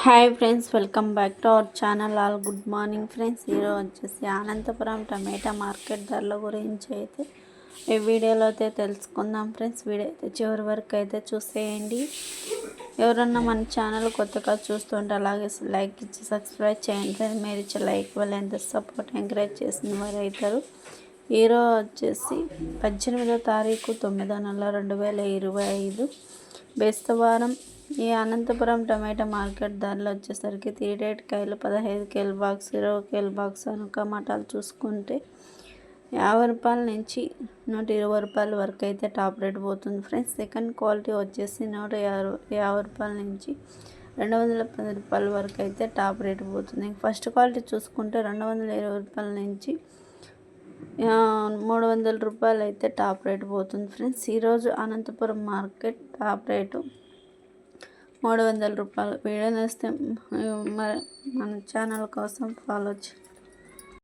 Hi friends welcome back to our channel. All good morning friends. ఈరోజు వచ్చేసి అనంతపురం టమాటా market ధరల గురించి అయితే ఈ వీడియోలో అయితే తెలుసుకుందాం ఫ్రెండ్స్. వీడియో అయితే చివరి వరకు అయితే చూసేయండి. ఎవరన్నా మన ఛానల్ కొత్తగా చూస్తుంటే అలాగే లైక్ ఇచ్చి సబ్స్క్రైబ్ చేయండి. ఫ్రెండ్స్ మీరు ఇచ్చే లైక్ వల్ల ఎంత సపోర్ట్ ఎంకరేజ్ చేసిన వారు అవుతారు. ఈరోజు వచ్చేసి పద్దెనిమిదో తారీఖు తొమ్మిదో నెల రెండు వేల ఇరవై ఐదు. బేస్తవారం ఈ అనంతపురం టమాటా మార్కెట్ ధరలు వచ్చేసరికి త్రీ కాయలు పదహైదు కేల్ బాక్స్ ఇరవై కేల్ బాక్స్ అనుక మటాలు చూసుకుంటే యాభై రూపాయల నుంచి నూట ఇరవై రూపాయల వరకు అయితే టాప్ రేట్ పోతుంది ఫ్రెండ్స్. సెకండ్ క్వాలిటీ వచ్చేసి నూట యాభై యాభై రూపాయల నుంచి రెండు వందల పది రూపాయల వరకు అయితే టాప్ రేట్ పోతుంది. ఫస్ట్ క్వాలిటీ చూసుకుంటే రెండు వందల ఇరవై రూపాయల నుంచి మూడు వందల రూపాయలు అయితే టాప్ రేట్ పోతుంది ఫ్రెండ్స్. ఈరోజు అనంతపురం మార్కెట్ టాప్ రేటు మూడు వందల రూపాయలు. వీడియో నేస్తే మన ఛానల్ కోసం ఫాలో